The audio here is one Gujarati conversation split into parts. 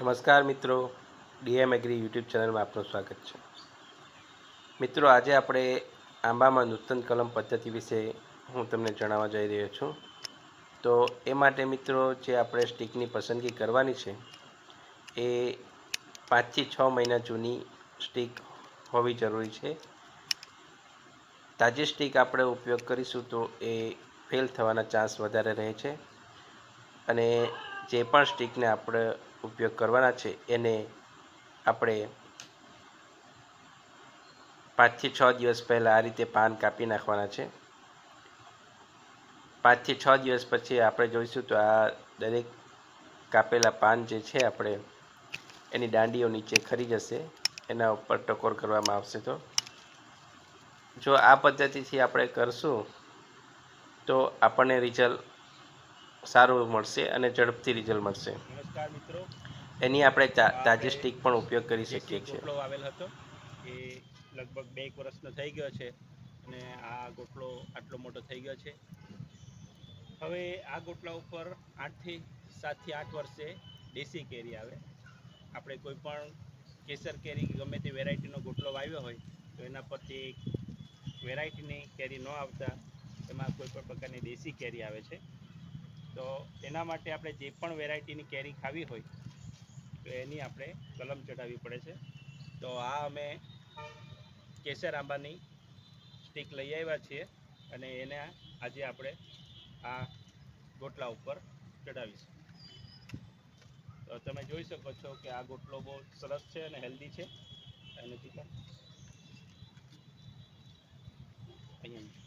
નમસ્કાર મિત્રો, ડીએમ એગ્રી યુટ્યુબ ચેનલમાં આપનું સ્વાગત છે. મિત્રો, આજે આપણે આંબામાં નૂતન કલમ પદ્ધતિ વિશે હું તમને જણાવવા જઈ રહ્યો છું. તો એ માટે મિત્રો, જે આપણે સ્ટીકની પસંદગી કરવાની છે, એ પાંચથી છ મહિના જૂની સ્ટીક હોવી જરૂરી છે. તાજી સ્ટીક આપણે ઉપયોગ કરીશું તો એ ફેલ થવાના ચાન્સ વધારે રહે છે. અને જે પણ સ્ટીકને આપણે ઉપયોગ કરવાના છે, એને આપણે પાંચથી છ દિવસ પહેલાં આ રીતે પાન કાપી નાખવાના છે. પાંચથી છ દિવસ પછી આપણે જોઈશું તો આ દરેક કાપેલા પાન જે છે આપણે એની દાંડીઓ નીચે ખરી જશે, એના ઉપર ટકોર કરવામાં આવશે તો. જો આ પદ્ધતિથી આપણે કરશું તો આપણને રિઝલ્ટ સારું મળશે અને ઝડપથી રિઝલ્ટ મળશે. એની આપણે તાજી સ્ટીક પણ ઉપયોગ કરી શકીએ છીએ. ગોટલો આવેલ હતો એ લગભગ બે એક વર્ષનો થઈ ગયો છે અને આ ગોટલો આટલો મોટો થઈ ગયો છે. હવે આ ગોટલા ઉપર આઠથી સાતથી આઠ વર્ષે દેશી કેરી આવે. આપણે કોઈ પણ કેસર કેરી ગમે તે વેરાયટીનો ગોટલો વાવ્યો હોય તો એના પરથી વેરાયટીની કેરી ન આવતા એમાં કોઈ પણ પ્રકારની દેશી કેરી આવે છે. તો એના માટે આપણે જે પણ વેરાયટીની કેરી ખાવી હોય, તો એની આપણે કલમ ચઢાવવી પડે છે. તો આ અમે કેસર આંબાની સ્ટીક લઈ આવ્યા છીએ અને એને આજે આપણે આ ગોટલા ઉપર ચઢાવીશું. તો તમે જોઈ શકો છો કે આ ગોટલો બહુ સરસ છે અને હેલ્ધી છે. અને ટીકા અહીંયા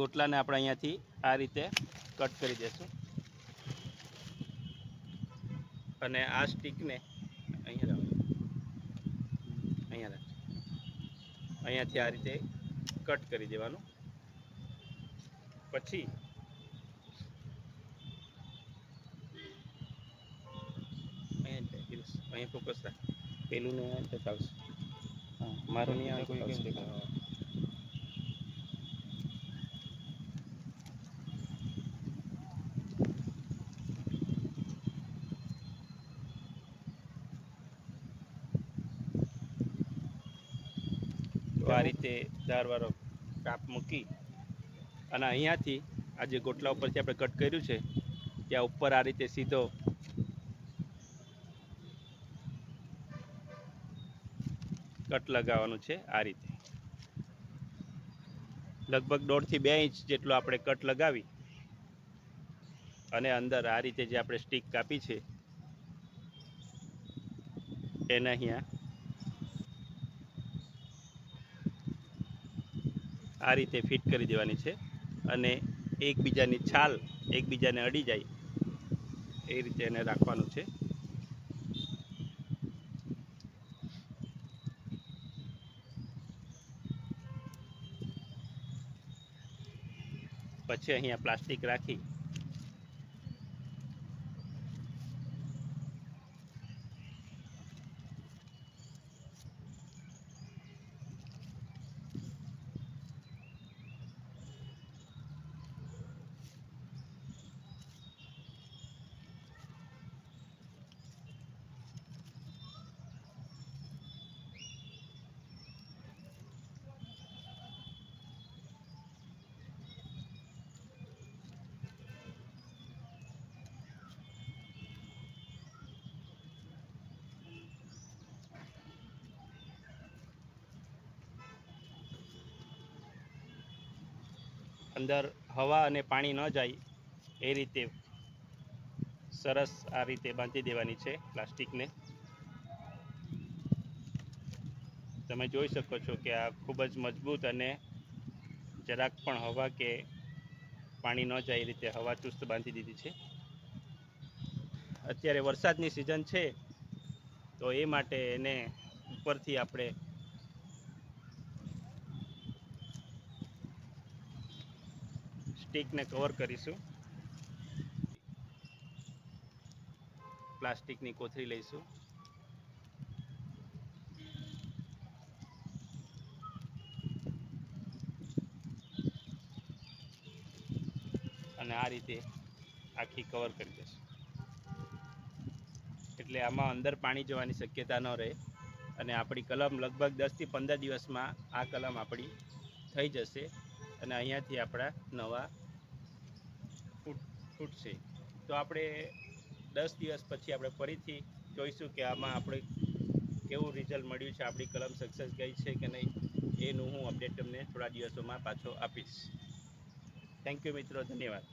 ગોટલાને આપણે અહીંયાથી આ રીતે કટ કરી દેશું. અને આ સ્ટીકને અહીંયા અહીંયા રાખ અહીંયાથી આ રીતે કટ કરી દેવાનું. પછી અહીંયા ફોકસ રાખ પેલું ને ચાલશે હા મારું નહીં આવે તો આ રીતે ધારવાળો કાપ મૂકી અને અહીંયાથી આ જે ગોટલા ઉપરથી આપણે કટ કર્યું છે, ત્યાં ઉપર આ રીતે સીધો કટ લગાવવાનું છે આ રીતે. લગભગ દોઢથી બે ઇંચ જેટલો આપણે કટ લગાવી અને અંદર આ રીતે જે આપણે સ્ટીક કાપી છે, એને અહીંયા આ રીતે ફિટ કરી દેવાની છે અને એકબીજાની છાલ એકબીજાને અડી જાય એ રીતે એને રાખવાનું છે. પછી અહીંયા પ્લાસ્ટિક રાખી અંદર હવા અને પાણી ન જાય, એ રીતે સરસ આ રીતે બાંધી દેવાની છે પ્લાસ્ટિકને. તમે જોઈ શકો છો કે આ ખૂબ જ મજબૂત અને જરાક પણ હવા કે પાણી ન જાય એ રીતે હવા ચુસ્ત બાંધી દીધી છે. અત્યારે વરસાદની સિઝન છે, તો એ માટે એને ઉપરથી આપણે સ્ટીકને કવર કરીશું. પ્લાસ્ટિકની કોથળી લઈશું. અને આ રીતે આખી કવર કરી દઈશું. એટલે આમાં અંદર પાણી જવાની શક્યતા ન રહે અને આપણી કલમ લગભગ દસથી પંદર દિવસમાં આ કલમ આપણી થઈ જશે અને અહીંયાથી આપણા નવા ફૂટશે તો આપણે દસ દિવસ પછી આપણે ફરીથી જોઈશું કે આમાં આપણે કેવું રિઝલ્ટ મળ્યું છે, આપણી કલમ સક્સેસ ગઈ છે કે નહીં, એનું હું અપડેટ તમને થોડા દિવસોમાં પાછો આપીશ. થેન્ક યુ મિત્રો, ધન્યવાદ.